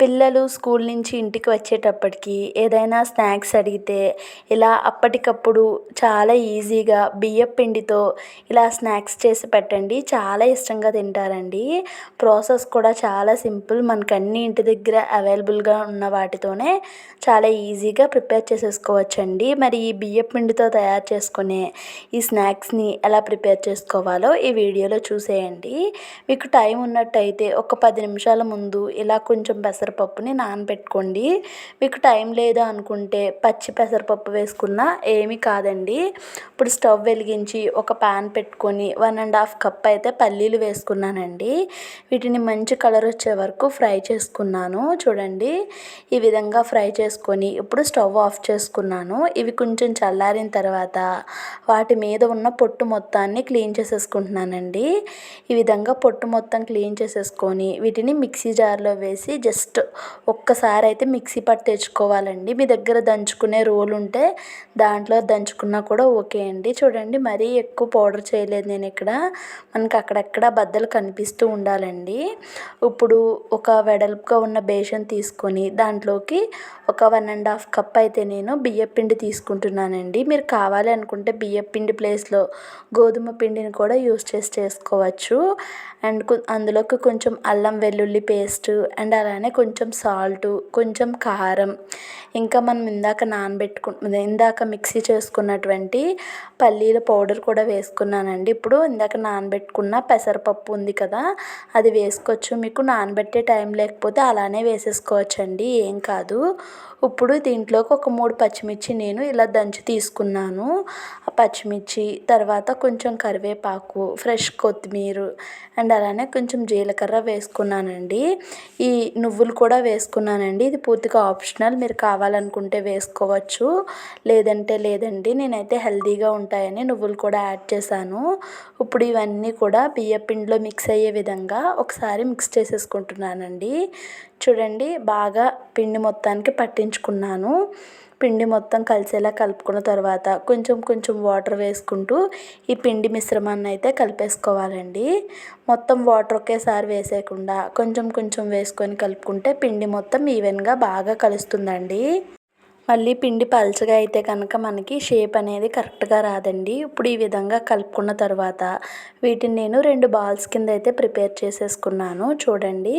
పిల్లలు స్కూల్ నుంచి ఇంటికి వచ్చేటప్పటికి ఏదైనా స్నాక్స్ అడిగితే ఇలా అప్పటికప్పుడు చాలా ఈజీగా బియ్యం పిండితో ఇలా స్నాక్స్ చేసి పెట్టండి. చాలా ఇష్టంగా తింటారండి. ప్రాసెస్ కూడా చాలా సింపుల్. మనకు అన్ని ఇంటి దగ్గర అవైలబుల్గా ఉన్న వాటితోనే చాలా ఈజీగా ప్రిపేర్ చేసేసుకోవచ్చండి. మరి ఈ బియ్యం పిండితో తయారు చేసుకునే ఈ స్నాక్స్ని ఎలా ప్రిపేర్ చేసుకోవాలో ఈ వీడియోలో చూసేయండి. మీకు టైం ఉన్నట్టయితే ఒక పది నిమిషాల ముందు ఇలా కొంచెం పెసర పెసరపప్పుని నానబెట్టుకోండి. మీకు టైం లేదు అనుకుంటే పచ్చి పెసరపప్పు వేసుకున్నా ఏమీ కాదండి. ఇప్పుడు స్టవ్ వెలిగించి ఒక ప్యాన్ పెట్టుకొని వన్ అండ్ హాఫ్ కప్ అయితే పల్లీలు వేసుకున్నానండి. వీటిని మంచి కలర్ వచ్చే వరకు ఫ్రై చేసుకున్నాను. చూడండి ఈ విధంగా ఫ్రై చేసుకొని ఇప్పుడు స్టవ్ ఆఫ్ చేసుకున్నాను. ఇవి కొంచెం చల్లారిన తర్వాత వాటి మీద ఉన్న పొట్టు మొత్తాన్ని క్లీన్ చేసేసుకుంటున్నానండి. ఈ విధంగా పొట్టు మొత్తం క్లీన్ చేసేసుకొని వీటిని మిక్సీ జార్లో వేసి జస్ట్ ఒక్కసారి అయితే మిక్సీ పట్టి తెచ్చుకోవాలండి మీ దగ్గర దంచుకునే రోల్ ఉంటే దాంట్లో దంచుకున్నా కూడా ఓకే అండి. చూడండి మరీ ఎక్కువ పౌడర్ చేయలేదు నేను ఇక్కడ. మనకి అక్కడక్కడ బద్దలు కనిపిస్తూ ఉండాలండి. ఇప్పుడు ఒక వెడల్పుగా ఉన్న బేషన్ తీసుకొని దాంట్లోకి ఒక వన్ అండ్ హాఫ్ కప్ అయితే నేను బియ్యం పిండి తీసుకుంటున్నానండి. మీరు కావాలి అనుకుంటే బియ్యం పిండి ప్లేస్లో గోధుమ పిండిని కూడా యూస్ చేసి చేసుకోవచ్చు. అండ్ అందులోకి కొంచెం అల్లం వెల్లుల్లి పేస్ట్ అండ్ అలానే కొంచెం కొంచెం సాల్ట్ కొంచెం కారం ఇంకా మనం ఇందాక నానబెట్టుకు ఇందాక మిక్సీ చేసుకున్నటువంటి పల్లీల పౌడర్ కూడా వేసుకున్నానండి. ఇప్పుడు ఇందాక నానబెట్టుకున్న పెసరపప్పు ఉంది కదా అది వేసుకోవచ్చు. మీకు నానబెట్టే టైం లేకపోతే అలానే వేసేసుకోవచ్చండి ఏం కాదు. ఇప్పుడు దీంట్లోకి ఒక మూడు పచ్చిమిర్చి నేను ఇలా దంచి తీసుకున్నాను. ఆ పచ్చిమిర్చి తర్వాత కొంచెం కరివేపాకు ఫ్రెష్ కొత్తిమీర అండ్ అలానే కొంచెం జీలకర్ర వేసుకున్నానండి. ఈ నువ్వులు కూడా వేసుకున్నానండి. ఇది పూర్తిగా ఆప్షనల్. మీరు కావాలనుకుంటే వేసుకోవచ్చు. లేదంటే లేదండి. నేనైతే హెల్దీగా ఉంటాయని నువ్వులు కూడా యాడ్ చేశాను. ఇప్పుడు ఇవన్నీ కూడా బియ్య పిండిలో మిక్స్ అయ్యే విధంగా ఒకసారి మిక్స్ చేసేసుకుంటున్నానండి. చూడండి బాగా పిండి మొత్తానికి పట్టించుకున్నాను. పిండి మొత్తం కలిసేలా కలుపుకున్న తర్వాత కొంచెం కొంచెం వాటర్ వేసుకుంటూ ఈ పిండి మిశ్రమాన్ని అయితే కలిపేసుకోవాలండి. మొత్తం వాటర్ ఒకేసారి వేసేయకుండా కొంచెం కొంచెం వేసుకొని కలుపుకుంటే పిండి మొత్తం ఈవెన్గా బాగా కలుస్తుందండి. మళ్ళీ పిండి పలచగా అయితే కనుక మనకి షేప్ అనేది కరెక్ట్గా రాదండి. ఇప్పుడు ఈ విధంగా కలుపుకున్న తర్వాత వీటిని నేను రెండు బాల్స్ కింద అయితే ప్రిపేర్ చేసేసుకున్నాను. చూడండి.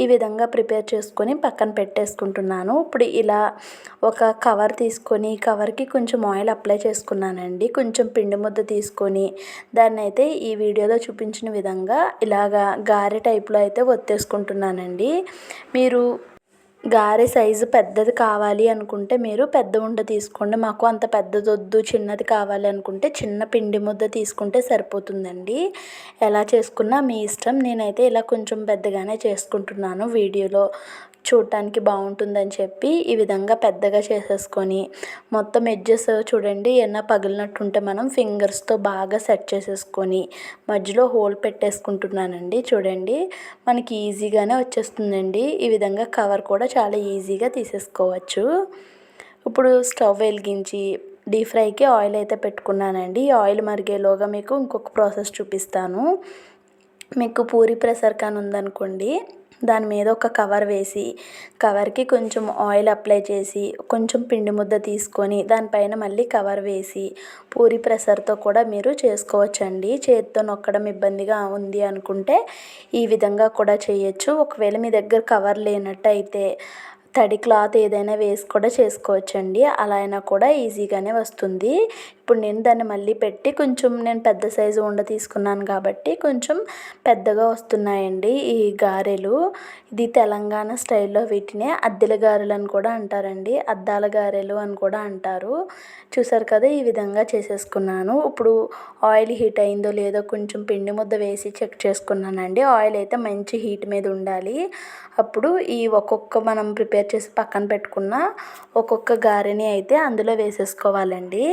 ఈ విధంగా ప్రిపేర్ చేసుకొని పక్కన పెట్టేసుకుంటున్నాను. ఇప్పుడు ఇలా ఒక కవర్ తీసుకొని కవర్కి కొంచెం ఆయిల్ అప్లై చేసుకున్నానండి. కొంచెం పిండి ముద్ద తీసుకొని దాన్ని అయితే ఈ వీడియోలో చూపించిన విధంగా ఇలాగా గారె టైప్లో అయితే ఒత్తేసుకుంటున్నానండి. మీరు గారె సైజు పెద్దది కావాలి అనుకుంటే మీరు పెద్ద ఉండ తీసుకోండి. మాకు అంత పెద్దది వద్దు చిన్నది కావాలి అనుకుంటే చిన్న పిండి ముద్ద తీసుకుంటే సరిపోతుందండి. ఎలా చేసుకున్నా మీ ఇష్టం. నేనైతే ఇలా కొంచెం పెద్దగానే చేసుకుంటున్నాను వీడియోలో. చూడటానికి బాగుంటుందని చెప్పి ఈ విధంగా పెద్దగా చేసేసుకొని మొత్తం ఎడ్జెస్ చూడండి ఏమన్నా పగిలినట్టు ఉంటే మనం ఫింగర్స్తో బాగా సెట్ చేసేసుకొని మధ్యలో హోల్ పెట్టేసుకుంటున్నానండి. చూడండి మనకి ఈజీగానే వచ్చేస్తుందండి. ఈ విధంగా కవర్ కూడా చాలా ఈజీగా తీసేసుకోవచ్చు. ఇప్పుడు స్టవ్ వెలిగించి డీప్ ఫ్రైకి ఆయిల్ అయితే పెట్టుకున్నానండి. ఈ ఆయిల్ మరిగేలోగా మీకు ఇంకొక ప్రాసెస్ చూపిస్తాను. మీకు పూరి ప్రెషర్ కానీ ఉందనుకోండి దాని మీద ఒక కవర్ వేసి కవర్కి కొంచెం ఆయిల్ అప్లై చేసి కొంచెం పిండి ముద్ద తీసుకొని దానిపైన మళ్ళీ కవర్ వేసి పూరి ప్రెషర్తో కూడా మీరు చేసుకోవచ్చండి. చేతితో నొక్కడం ఇబ్బందిగా ఉంది అనుకుంటే ఈ విధంగా కూడా చేయొచ్చు. ఒకవేళ మీ దగ్గర కవర్ లేనట్టయితే తడి క్లాత్ ఏదైనా వేసి కూడా చేసుకోవచ్చండి. అలా అయినా కూడా ఈజీగానే వస్తుంది. ఇప్పుడు నేను దాన్ని మళ్ళీ పెట్టి కొంచెం నేను పెద్ద సైజు ఉండ తీసుకున్నాను కాబట్టి కొంచెం పెద్దగా వస్తున్నాయండి ఈ గారెలు. ఇది తెలంగాణ స్టైల్లో వీటినే అద్దెల గారెలు అని కూడా అంటారండి. అద్దాల గారెలు అని కూడా అంటారు. చూసారు కదా ఈ విధంగా చేసేసుకున్నాను. ఇప్పుడు ఆయిల్ హీట్ అయిందో లేదో కొంచెం పిండి ముద్ద వేసి చెక్ చేసుకున్నానండి. ఆయిల్ అయితే మంచి హీట్ మీద ఉండాలి. అప్పుడు ఈ ఒక్కొక్క మనం ప్రిపేర్ చేసి పక్కన పెట్టుకున్న ఒక్కొక్క గారెని అయితే అందులో వేసేసుకోవాలండి.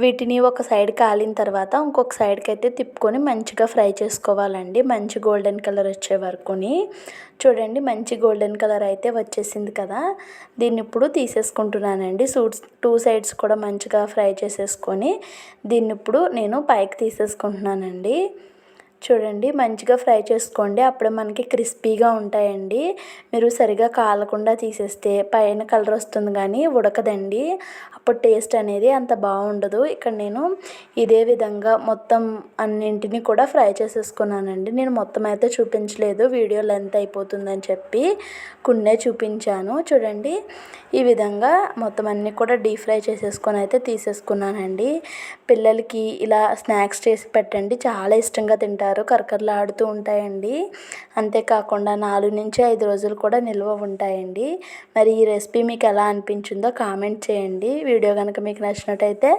వీటిని ఒక సైడ్ కాలిన తర్వాత ఇంకొక సైడ్కి అయితే తిప్పుకొని మంచిగా ఫ్రై చేసుకోవాలండి. మంచి గోల్డెన్ కలర్ వచ్చే వరకుని. చూడండి మంచి గోల్డెన్ కలర్ అయితే వచ్చేసింది కదా. దీన్ని ఇప్పుడు తీసేసుకుంటున్నానండి. సూట్స్ టూ సైడ్స్ కూడా మంచిగా ఫ్రై చేసేసుకొని దీన్ని ఇప్పుడు నేను పైకి తీసేసుకుంటున్నానండి. చూడండి మంచిగా ఫ్రై చేసుకోండి. అప్పుడు మనకి క్రిస్పీగా ఉంటాయండి. మీరు సరిగా కాలకుండా తీసేస్తే పైన కలర్ వస్తుంది కానీ ఉడకదండి. అప్పుడు టేస్ట్ అనేది అంత బాగుండదు. ఇక్కడ నేను ఇదే విధంగా మొత్తం అన్నింటినీ కూడా ఫ్రై చేసేసుకున్నానండి. నేను మొత్తం అయితే చూపించలేదు. వీడియో లెంత్ అయిపోతుందని చెప్పి కొన్నే చూపించాను. చూడండి ఈ విధంగా మొత్తం అన్నీ కూడా డీప్ ఫ్రై చేసేసుకొని అయితే తీసేసుకున్నానండి. పిల్లలకి ఇలా స్నాక్స్ చేసి పెట్టండి. చాలా ఇష్టంగా తింటారు. కరకరలాడుతూ ఉంటాయండి. అంతేకాకుండా నాలుగు నుంచి ఐదు రోజులు కూడా నిల్వ ఉంటాయండి. మరి ఈ రెసిపీ మీకు ఎలా అనిపించిందో కామెంట్ చేయండి. వీడియో కనుక మీకు నచ్చినట్టయితే